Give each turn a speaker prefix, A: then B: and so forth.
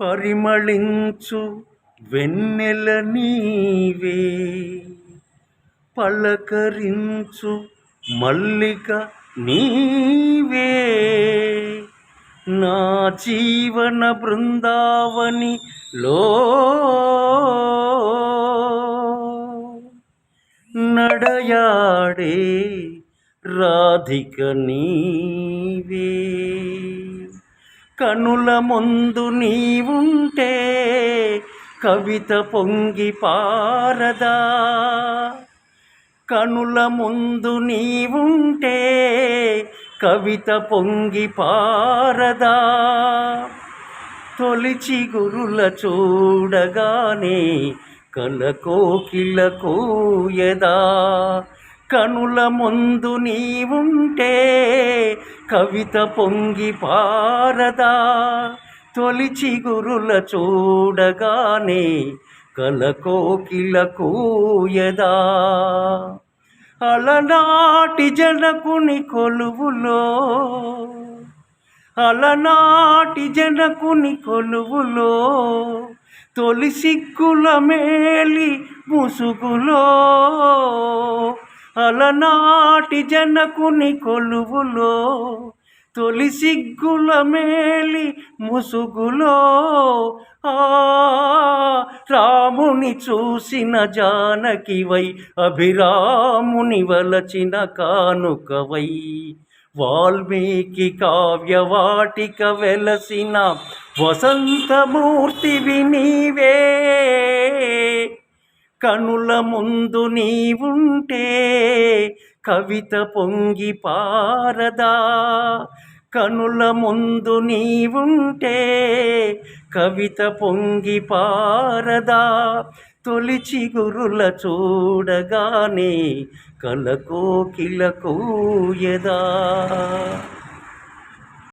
A: పరిమళించు వెన్నెల నీవే. పలకరించు మల్లిక నీవే. నా జీవన బృందావని లో నడయాడే రాధిక నీవే. కనుల ముందు నీవుంటే కవిత పొంగి పారదా. కనుల ముందు నీవుంటే కవిత పొంగి పారదా. తొలిచి గురుల చూడగానే కలకోకిల కోయదా. కనుల ముందు నీవుంటే కవిత పొంగి పారదా. తొలిచి గురుల చూడగానే కలకోకిల కూయదా. అలనాటి జనకుని కొలువులో అలనాటి జనకుని కొలువులో తొలి సిగ్గుల మేలి ముసుగులో. అలనాటి జనకుని కొలువులో తొలి సిగ్గుల మేలి ముసుగులో. ఆ రాముని చూసిన జానకివై అభిరాముని వలచిన కానుకవై. వాల్మీకి కావ్యవాటిక వెలసిన వసంతమూర్తివి నీవే. కనుల ముందు నీవుంటే కవిత పొంగి పారదా. కనుల ముందు నీవుంటే కవిత పొంగి పారదా. తొలిచి గురుల చూడగానే కలకోకిల కూయదా